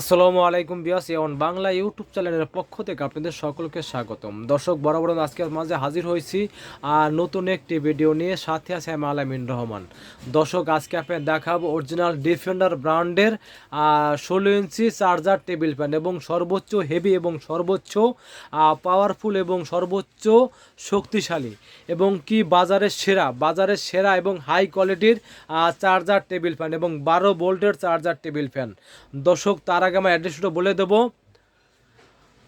আসসালামু আলাইকুম বিয়াস A1 Bangla YouTube চ্যানেলের পক্ষ থেকে আপনাদের সকলকে স্বাগতম। দর্শক বরাবর আজকের মাঝে হাজির হয়েছি, আর নতুন একটি ভিডিও নিয়ে সাথে আছে আমি আলামিন রহমান। দর্শক, আজকে আপনার দেখাবো অরিজিনাল ডিফেন্ডার ব্র্যান্ডের ষোলো ইঞ্চি চার্জার টেবিল ফ্যান এবং সর্বোচ্চ হেভি এবং সর্বোচ্চ পাওয়ারফুল এবং সর্বোচ্চ শক্তিশালী এবং কি বাজারের সেরা বাজারের সেরা এবং হাই কোয়ালিটির চার্জার টেবিল ফ্যান এবং বারো ভোল্টের চার্জার টেবিল ফ্যান। দর্শক, তার আগে আমার অ্যাড্রেসটা বলে দেবো।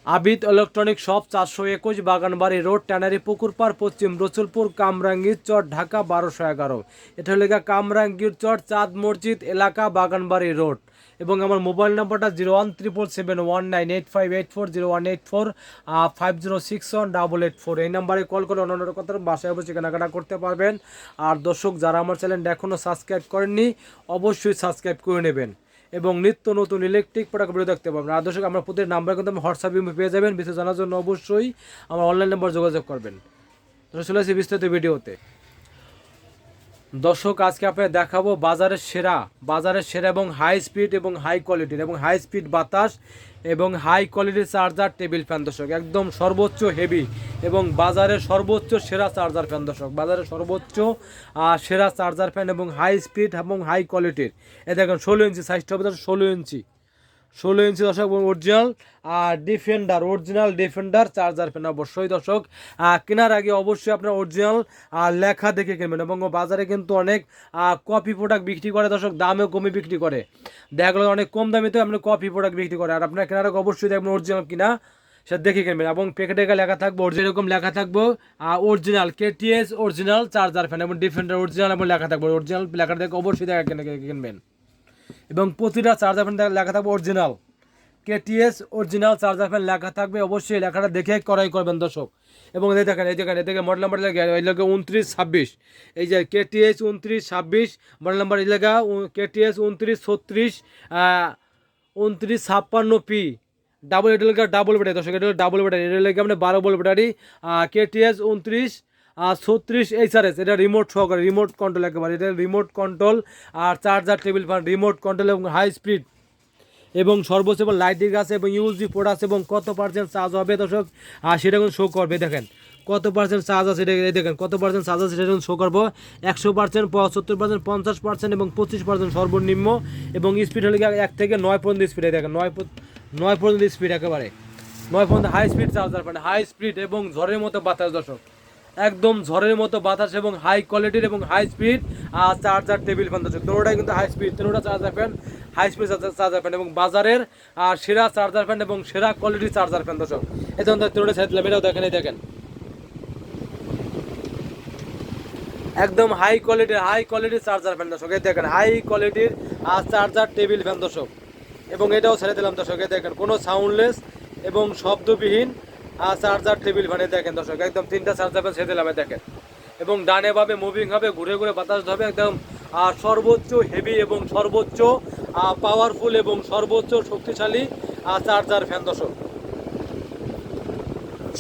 আবিদ ইলেকট্রনিক শপ চারশো একুশ বাগানবাড়ি রোড, ট্যানারি পুকুর পাড় পশ্চিম রসুলপুর, কামরাঙ্গীর চর, ঢাকা বারোশো এগারো। এটা হলো গিয়ে কামরাঙ্গীর চর, চাঁদ মসজিদ, এলাকা, বাগানবাড়ি রোড। এবং আমার মোবাইল নাম্বারটা zero one triple seven one nine eight five eight four zero one eight four five zero six one double eight four. এই নাম্বারে কল করে অন্যান্য কথা বাসায় বসে কেনাকাটা করতে পারবেন। আর দর্শক, যারা আমার চ্যানেলটা এখনও সাবস্ক্রাইব করেননি, অবশ্যই সাবস্ক্রাইব করে নেবেন। এবং নিত্য নতুন ইলেকট্রিক প্রোডাক্ট ভিডিও দেখতে পাবেন আর দর্শক, আমরা প্রতিটি নাম্বার কিন্তু আমি হোয়াটসঅ্যাপে পেয়ে যাবেন। বিস্তারিত জানার জন্য অবশ্যই আমার অনলাইন নাম্বার যোগাযোগ করবেন। চলে আসি বিস্তারিত ভিডিওতে। দর্শক, আজকে আপনাকে দেখাবো বাজারের সেরা বাজারের সেরা এবং হাই স্পিড এবং হাই কোয়ালিটির এবং হাই স্পিড বাতাস এবং হাই কোয়ালিটির চার্জার টেবিল ফ্যান দর্শক, একদম সর্বোচ্চ হেভি এবং বাজারের সর্বোচ্চ সেরা চার্জার ফ্যান দর্শক, বাজারের সর্বোচ্চ সেরা চার্জার ফ্যান এবং হাই স্পিড এবং হাই কোয়ালিটির এ দেখেন ষোলো ইঞ্চি সাইজটা হবে ষোলো ইঞ্চি। ষোলো ইঞ্চি দর্শক অরিজিনাল আর defender original defender charger fan অবশ্যই দর্শক। কেনার আগে অবশ্যই আপনার অরিজিনাল লেখা দেখে কিনবেন এবং বাজারে কিন্তু অনেক কপি প্রোডাক্ট বিক্রি করে দর্শক, দামেও কমে বিক্রি করে। দেখা গেলো অনেক কম দামিতে আপনি কপি প্রোডাক্ট বিক্রি করে। আর আপনার কেনার আগে অবশ্যই দেখবেন অরিজিনাল কিনা, সেটা দেখে কিনবেন এবং প্যাকেটে লেখা থাকব এরকম লেখা থাকবে original KTS original charger fan এবং ডিফেন্ডার অরিজিনাল এবং লেখা থাকব। অরিজিনাল লেখা দেখে অবশ্যই দেখা কিনে কিনবেন। এবং প্রতিটা চার্জার ফ্যান লেখা থাকবে original KTS original charger fan লেখা থাকবে, অবশ্যই লেখাটা দেখে ক্রয় করবেন দর্শক। এবং এই দেখেন এই দেখেন, এই দেখে মডেল নাম্বার লেগে এই লেগে উনত্রিশ ছাব্বিশ। এই যে কেটিএস উনত্রিশ ছাব্বিশ মডেল নাম্বার এই লেগা কেটিএস উনত্রিশ ছত্রিশ উনত্রিশ ছাপ্পান্ন পি ডাবল এটা লেখা ডাবল ব্যাটারি দর্শক, এটা ডাবল ব্যাটারি এটা লেগে আপনি বারো বল ব্যাটারি কেটিএস উনত্রিশ ছত্রিশ এইচআরএস এটা রিমোট সহকারে রিমোট কন্ট্রোল একেবারে, এটা রিমোট কন্ট্রোল আর charger table fan remote control এবং হাই স্পিড এবং সর্বোচ্চ এবং লাইটিং আছে এবং ইউজি পোর্ট আছে এবং কত পার্সেন্ট চার্জ হবে দর্শক? আর সেটা কিন্তু শো করবে, দেখেন। কত পার্সেন্ট চার্জ আছে, এটা দেখেন, কত পার্সেন্ট চার্জ আছে, সেটা কিন্তু শো করব। একশো পার্সেন্ট পঁচাত্তর পার্সেন্ট পঞ্চাশ পার্সেন্ট এবং পঁচিশ পার্সেন্ট সর্বনিম্ন এবং স্পিড হলে এক থেকে নয় পর্যন্ত স্পিড দেখেন, নয় নয় পর্যন্ত স্পিড একেবারে। নয় পর্যন্ত হাই স্পিড চার্জার মানে হাই স্পিড এবং ঝড়ের মতো বাতাস, দর্শক। একদম ঝড়ের মতো বাতাস এবং হাই কোয়ালিটির এবং হাই স্পিড আর চার্জার টেবিল ফ্যান দর্শক দুটোটাই কিন্তু হাই স্পিড তিনোটা charger fan high speed charger fan এবং বাজারের, আর সেরা চার্জার ফ্যান এবং সেরা কোয়ালিটির চার্জার ফ্যান দর্শক এই জন্য তিনোটা সাইড এটাও দেখেন, এই দেখেন। একদম হাই কোয়ালিটির হাই কোয়ালিটির চার্জার ফ্যান দর্শক এই দেখেন। হাই কোয়ালিটির আর চার্জার টেবিল ফ্যান দর্শক এবং এটাও ছেড়ে দিলাম দর্শক, এই দেখেন। কোনো সাউন্ডলেস এবং শব্দবিহীন চার্জার টেবিল ফ্যানে দেখেন দর্শক, একদম তিনটা চার্জার ফ্যান সেদিন দেখেন। এবং ডানে ভাবে মুভিং হবে, ঘুরে ঘুরে বাতাস হবে একদম সর্বোচ্চ হেভি এবং সর্বোচ্চ পাওয়ারফুল এবং সর্বোচ্চ শক্তিশালী চার্জার ফ্যান দর্শক।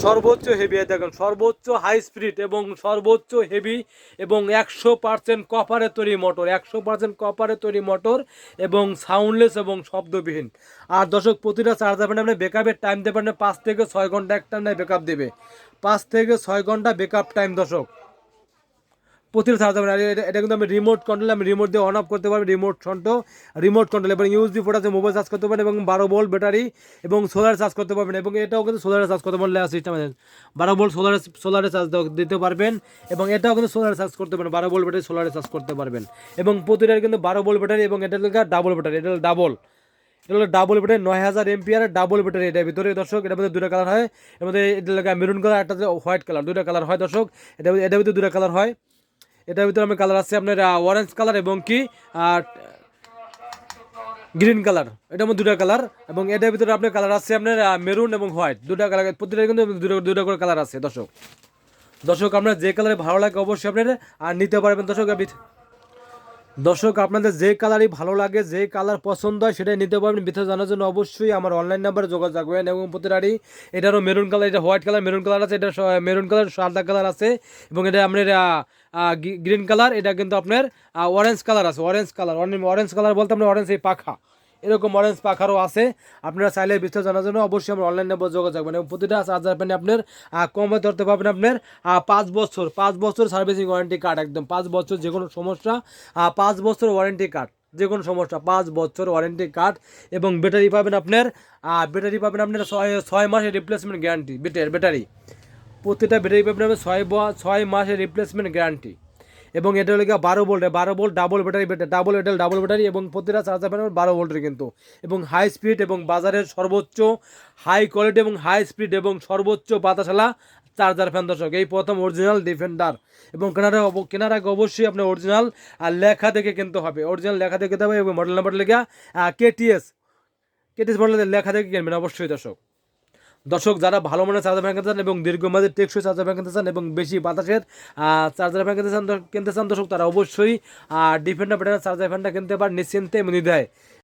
সর্বোচ্চ হেভি দেখেন, সর্বোচ্চ হাই স্পিড এবং সর্বোচ্চ হেভি এবং একশো পার্সেন্ট কপারে তৈরি মোটর একশো পার্সেন্ট কপারে তৈরি মোটর এবং সাউন্ডলেস এবং শব্দবিহীন। আর দর্শক, প্রতিটা চার্জ ফ্যান আপনি বেকআপের টাইম দেবেন পাঁচ থেকে ছয় ঘণ্টা একটা বেকআপ দেবে। পাঁচ থেকে ছয় ঘণ্টা বেকআপ টাইম দর্শক। প্রতিটা চার্জ হবে এটা কিন্তু আমি রিমোট কন্ট্রোল আমি রিমোট দিয়ে অন অফ করতে পারব রিমোট সন্ট রিমোট কন্ট্রোল এবং ইউএসবি পোর্ট আছে মোবাইল চার্জ করতে পারেন এবং বারো ভোল্ট ব্যাটারি এবং সোলার চার্জ করতে পারবেন, এবং এটাও কিন্তু সোলারে চার্জ করতে পারলে সিস্টেম আছে বারো ভোল্ট সোলারে সোলারে চার্জ দিতে পারবেন, এবং এটাও কিন্তু সোলারে চার্জ করতে পারেন বারো ভোল্ট ব্যাটারি সোলারে চার্জ করতে পারবেন। এবং প্রতিটার কিন্তু বারো ভোল্ট ব্যাটারি এবং এটা ডাবল ব্যাটারি এটা ডাবল এটা হলো ডাবল ব্যাটারি নয় হাজার এমপিআর ডাবল ব্যাটারি এটার ভিতরে। দর্শক এটার মধ্যে দুটো কালার হয়, এর মধ্যে এটা মেরুন কালার একটা হোয়াইট কালার দুটো কালার হয় দর্শক, এটা এটার ভিতরে দুটো কালার হয়। এটার ভিতরে আমি কালার আছে আপনার অরেঞ্জ কালার এবং কি গ্রিন কালার এটার মধ্যে দুটো কালার এবং এটার ভিতরে আপনার কালার আছে আপনার মেরুন এবং হোয়াইট দুটা কালার প্রতিটা কিন্তু দুটো দুটো করে কালার আছে, দর্শক। দর্শক, আপনার যে কালারে ভালো লাগে অবশ্যই আপনার আর নিতে পারবেন, দর্শক দর্শক, আপনাদের যে কালারই ভালো লাগে, যে কালার পছন্দ হয়, সেটাই নিতে পারবেন। বিস্তারিত জানার জন্য অবশ্যই আমার অনলাইন নাম্বারে যোগাযোগ করবেন এবং প্রতিটারই এটারও মেরুন কালার এটা হোয়াইট কালার মেরুন কালার আছে, এটা মেরুন কালার সাদা কালার আছে এবং এটা আপনার গ্রিন কালার, এটা কিন্তু আপনার অরেঞ্জ কালার আছে অরেঞ্জ কালার অরেঞ্জ কালার বলতে আপনার অরেঞ্জ এই পাখা, এরকম অরেঞ্জ পাখারও আছে, আপনারা চাইলে বিস্তারিত জানার জন্য অবশ্যই আমরা অনলাইনে যোগাযোগ করবেন এবং প্রতিটা চার্জার প্যানে আপনার কমে ধরতে পারবেন আপনার পাঁচ বছর পাঁচ বছর সার্ভিসিং ওয়ারেন্টি কার্ড একদম, পাঁচ বছর যে কোনো সমস্যা পাঁচ বছর ওয়ারেন্টি কার্ড যে কোনো সমস্যা, পাঁচ বছর ওয়ারেন্টি কার্ড এবং ব্যাটারি পাবেন আপনার ব্যাটারি পাবেন আপনার ছয় ছয় মাসের রিপ্লেসমেন্ট গ্যারান্টি ব্যাটারি প্রতিটা ব্যাটারি পাবেন আপনার ছয় ছয় মাসের রিপ্লেসমেন্ট গ্যারান্টি এবং এটা হলো বারো ভোল্টের বারো ভোল্ট ডাবল ব্যাটারি ডাবল এডেল ডাবল ব্যাটারি এবং প্রতিটা চার্জার পাবেন বারো ভোল্টের কিন্তু। এবং হাই স্পিড এবং বাজারের সর্বোচ্চ হাই কোয়ালিটি এবং হাই স্পিড এবং সর্বোচ্চ বাতাসালা চার্জার ফ্যান দর্শক, এই প্রথম অরিজিনাল ডিফেন্ডার এবং কেনার কেনার আগে অবশ্যই আপনার অরিজিনাল লেখা দেখে কিনতে হবে। অরিজিনাল লেখা দেখে কিনতে হবে এবং মডেল নাম্বার লেখা কেটিএস কেটিএস মডেলের লেখা দেখে কিনবেন অবশ্যই দর্শক। দর্শক, যারা ভালো মানের চার্জার ফ্যান কিনতে চান এবং দীর্ঘমেয়াদী টেকসই চার্জার ফ্যান কিনতে চান এবং বেশি বাতাসের চার্জার ফ্যান কিনতে চান কিনতে চান দর্শক, তারা অবশ্যই ডিফেন্ডার ব্র্যান্ডের চার্জার ফ্যানটা কিনতে পারেন নিশ্চিন্তে এবং নির্দ্বিধায়